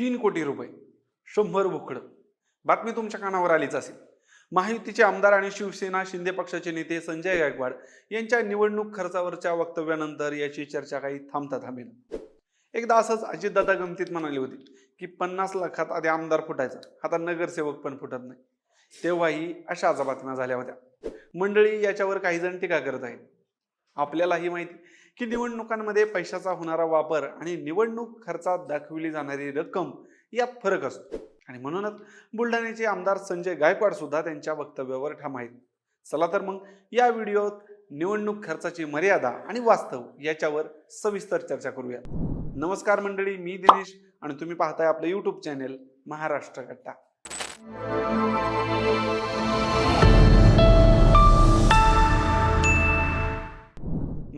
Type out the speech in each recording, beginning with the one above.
तीन कोटी रुपये. शंभर बोकडं बातमी तुमच्या कानावर आलीच असेल. महायुतीचे आमदार आणि शिवसेना शिंदे पक्षाचे नेते संजय गायकवाड यांच्या निवडणूक खर्चावरच्या वक्तव्यानंतर याची चर्चा काही थांबता थांबेल एकदा असंच अजितदादा गमतीत म्हणाले होते की पन्नास लाखात आधी आमदार फुटायचा. आता नगरसेवक पण फुटत नाही. तेव्हाही अशाच बातम्या झाल्या होत्या. मंडळी याच्यावर काही जण टीका करत आहेत. आपल्यालाही माहिती. की निवडणुकांमध्ये पैशाचा होणारा वापर आणि निवडणूक खर्चात दाखविली जाणारी रक्कम यात फरक असतो. आणि म्हणूनच बुलढाण्याचे आमदार संजय गायकवाड सुद्धा त्यांच्या वक्तव्यावर ठाम आहेत. चला तर मग या व्हिडिओत निवडणूक खर्चाची मर्यादा आणि वास्तव याच्यावर सविस्तर चर्चा करूया नमस्कार मंडळी मी दिनेश आणि तुम्ही पाहताय आपलं यूट्यूब चॅनेल महाराष्ट्र कट्टा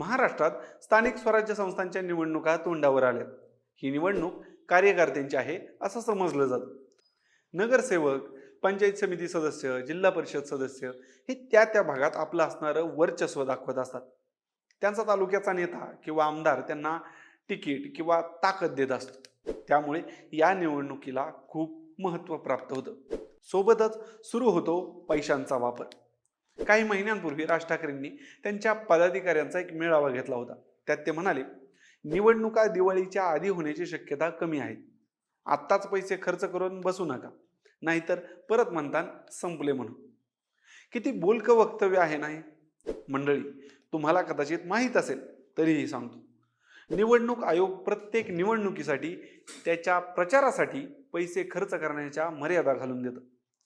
महाराष्ट्रात स्थानिक स्वराज्य संस्थांच्या निवडणुका तोंडावर आल्यात. ही निवडणूक कार्यकर्त्यांची आहे असं समजलं जातं. नगरसेवक पंचायत समिती सदस्य जिल्हा परिषद सदस्य हे त्या त्या भागात आपलं असणारं वर्चस्व दाखवत असतात. त्यांचा तालुक्याचा नेता किंवा आमदार त्यांना तिकीट किंवा ताकद देत असतो. त्यामुळे या निवडणुकीला खूप महत्त्व प्राप्त होतं. सोबतच सुरू होतो पैशांचा वापर. काही महिन्यांपूर्वी राज ठाकरेंनी त्यांच्या पदाधिकाऱ्यांचा एक मेळावा घेतला होता. त्यात ते म्हणाले निवडणुका दिवाळीच्या आधी होण्याची शक्यता कमी आहे. आत्ताच पैसे खर्च करून बसू नका. नाहीतर परत म्हणतान संपले म्हणून. किती बोलक वक्तव्य आहे नाही? मंडळी तुम्हाला कदाचित माहीत असेल तरीही सांगतो. निवडणूक आयोग प्रत्येक निवडणुकीसाठी त्याच्या प्रचारासाठी पैसे खर्च करण्याच्या मर्यादा घालून देतं.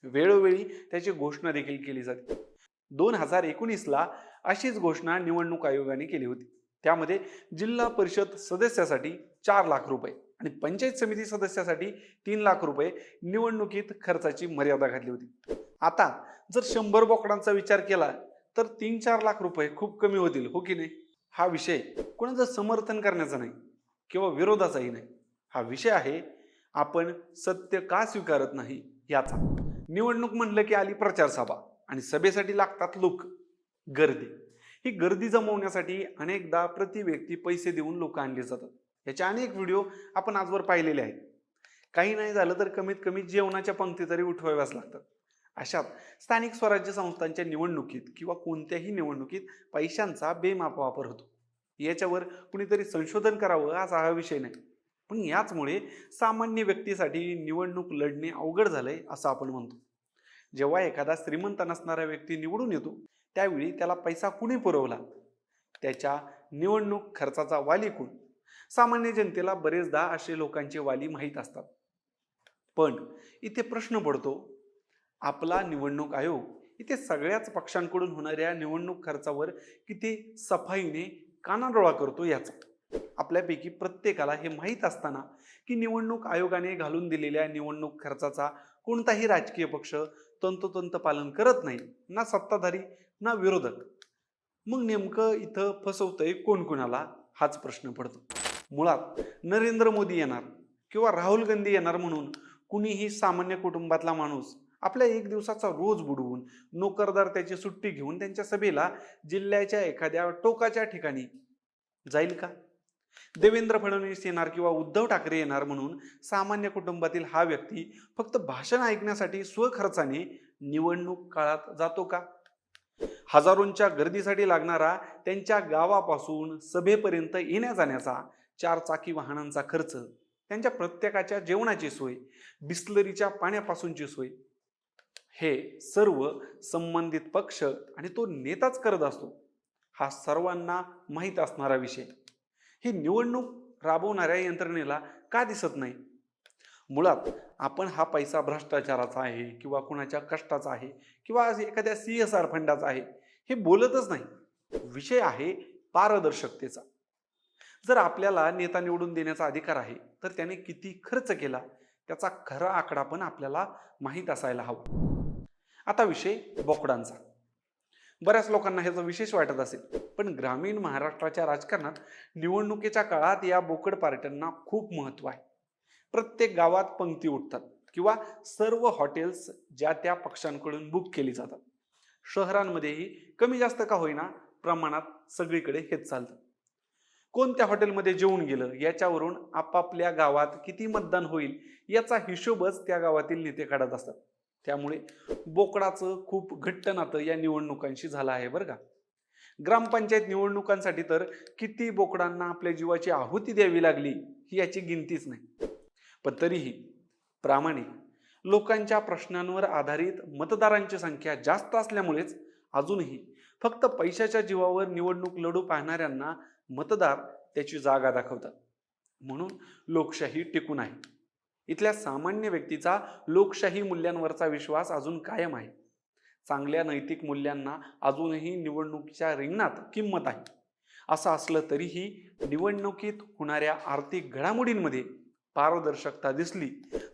वेळोवेळी त्याची घोषणा देखील केली जाते. दोन हजार एकोणीसला अशीच घोषणा निवडणूक आयोगाने केली होती. त्यामध्ये जिल्हा परिषद सदस्यासाठी चार लाख रुपये आणि पंचायत समिती सदस्यासाठी तीन लाख रुपये निवडणुकीत खर्चाची मर्यादा घातली होती. आता जर शंभर बोकडांचा विचार केला तर तीन चार लाख रुपये खूप कमी होतील हो की नाही? हा विषय कोणाचं समर्थन करण्याचा नाही किंवा विरोधाचाही नाही. हा विषय आहे आपण सत्य का स्वीकारत नाही याचा. निवडणूक म्हणलं की आली प्रचार सभा आणि सभेसाठी लागतात लोक गर्दी. ही गर्दी जमवण्यासाठी अनेकदा प्रति व्यक्ती पैसे देऊन लोक आणले जातात. याचे अनेक व्हिडिओ आपण आजवर पाहिलेले आहेत. काही नाही झालं तर कमीत कमी जेवणाच्या पंक्ती तरी उठवाव्याच लागतात. अशात स्थानिक स्वराज्य संस्थांच्या निवडणुकीत किंवा कोणत्याही निवडणुकीत पैशांचा बेमाप वापर होतो. याच्यावर कुणीतरी संशोधन करावं असा हा विषय नाही. पण याचमुळे सामान्य व्यक्तीसाठी निवडणूक लढणे अवघड झालंय असं आपण म्हणतो. जेव्हा एखादा श्रीमंत नसणारा व्यक्ती निवडून येतो त्यावेळी त्याला पैसा कुणी पुरवला? त्याच्या निवडणूक खर्चाचा वाली कोण? सामान्य जनतेला बरेचदा असे लोकांचे वाली माहीत असतात. पण इथे प्रश्न पडतो आपला निवडणूक आयोग इथे सगळ्याच पक्षांकडून होणाऱ्या निवडणूक खर्चावर किती सफाईने कानाडोळा करतो याचा? आपल्यापैकी प्रत्येकाला हे माहीत असताना की निवडणूक आयोगाने घालून दिलेल्या निवडणूक खर्चाचा कोणताही राजकीय पक्ष तंतोतंत पालन करत नाही ना सत्ताधारी ना विरोधक. मग नेमकं इथं फसवतंय कोण कोणाला? हाच प्रश्न पडतो. मुळात नरेंद्र मोदी येणार किंवा राहुल गांधी येणार म्हणून कुणीही सामान्य कुटुंबातला माणूस आपल्या एक दिवसाचा रोज बुडवून नोकरदार त्याची सुट्टी घेऊन त्यांच्या सभेला जिल्ह्याच्या एखाद्या टोकाच्या ठिकाणी जाईल का? देवेंद्र फडणवीस येणार किंवा उद्धव ठाकरे येणार म्हणून सामान्य कुटुंबातील हा व्यक्ती फक्त भाषण ऐकण्यासाठी स्वखर्चाने निवडणूक काळात जातो का? हजारोंच्या गर्दीसाठी लागणारा त्यांच्या गावापासून सभेपर्यंत येण्या जाण्याचा चार चाकी वाहनांचा खर्च त्यांच्या प्रत्येकाच्या जेवणाची सोय बिस्लरीच्या पाण्यापासूनची सोय हे सर्व संबंधित पक्ष आणि तो नेताच करत असतो. हा सर्वांना माहीत असणारा विषय. ही निवडणूक राबवणाऱ्या यंत्रणेला का दिसत नाही? मुळात आपण हा पैसा भ्रष्टाचाराचा आहे किंवा कुणाच्या कष्टाचा आहे किंवा एखाद्या सी एस आर फंडाचा आहे हे बोलतच नाही. विषय आहे पारदर्शकतेचा. जर आपल्याला नेता निवडून देण्याचा अधिकार आहे तर त्याने किती खर्च केला त्याचा खरा आकडा पण आपल्याला माहीत असायला हवा. आता विषय बोकडांचा. बऱ्याच लोकांना ह्याचं विशेष वाटत असेल. पण ग्रामीण महाराष्ट्राच्या राजकारणात निवडणुकीच्या काळात या बोकड पार्ट्यांना खूप महत्त्व आहे. प्रत्येक गावात पंक्ती उठतात किंवा सर्व हॉटेल्स ज्या त्या पक्षांकडून बुक केली जातात. शहरांमध्येही कमी जास्त का होईना प्रमाणात सगळीकडे हेच चालतं. कोणत्या हॉटेलमध्ये जेवून गेलं याच्यावरून आपापल्या गावात किती मतदान होईल याचा हिशोबच त्या गावातील नेते काढत असतात. त्यामुळे बोकडाचं खूप घट्ट नातं या निवडणुकांशी झालं आहे बरं का. ग्रामपंचायत निवडणुकांसाठी तर किती बोकडांना आपल्या जीवाची आहुती द्यावी लागली ही याची गिनतीच नाही. पण तरीही प्रामाणिक लोकांच्या प्रश्नांवर आधारित मतदारांची संख्या जास्त असल्यामुळेच अजूनही फक्त पैशाच्या जीवावर निवडणूक लढू पाहणाऱ्यांना मतदार त्याची जागा दाखवतात. म्हणून लोकशाही टिकून आहे. इथल्या सामान्य व्यक्तीचा लोकशाही मूल्यांवरचा विश्वास अजून कायम आहे. चांगल्या नैतिक मूल्यांना अजूनही निवडणुकीच्या रिंगणात किंमत आहे. असं असलं तरीही निवडणुकीत होणाऱ्या आर्थिक घडामोडींमध्ये पारदर्शकता दिसली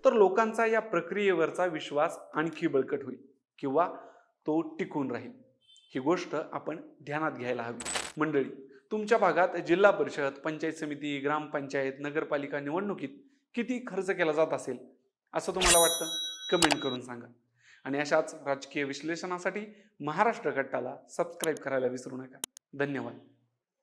तर लोकांचा या प्रक्रियेवरचा विश्वास आणखी बळकट होईल किंवा तो टिकून राहील. ही गोष्ट आपण ध्यानात घ्यायला हवी. मंडळी तुमच्या भागात जिल्हा परिषद पंचायत समिती ग्रामपंचायत नगरपालिका निवडणुकीत किती खर्च केला जात असेल असं तुम्हाला वाटतं? कमेंट करून सांगा. आणि अशाच राजकीय विश्लेषणासाठी महाराष्ट्र गटाला सबस्क्राईब करायला विसरू नका. धन्यवाद.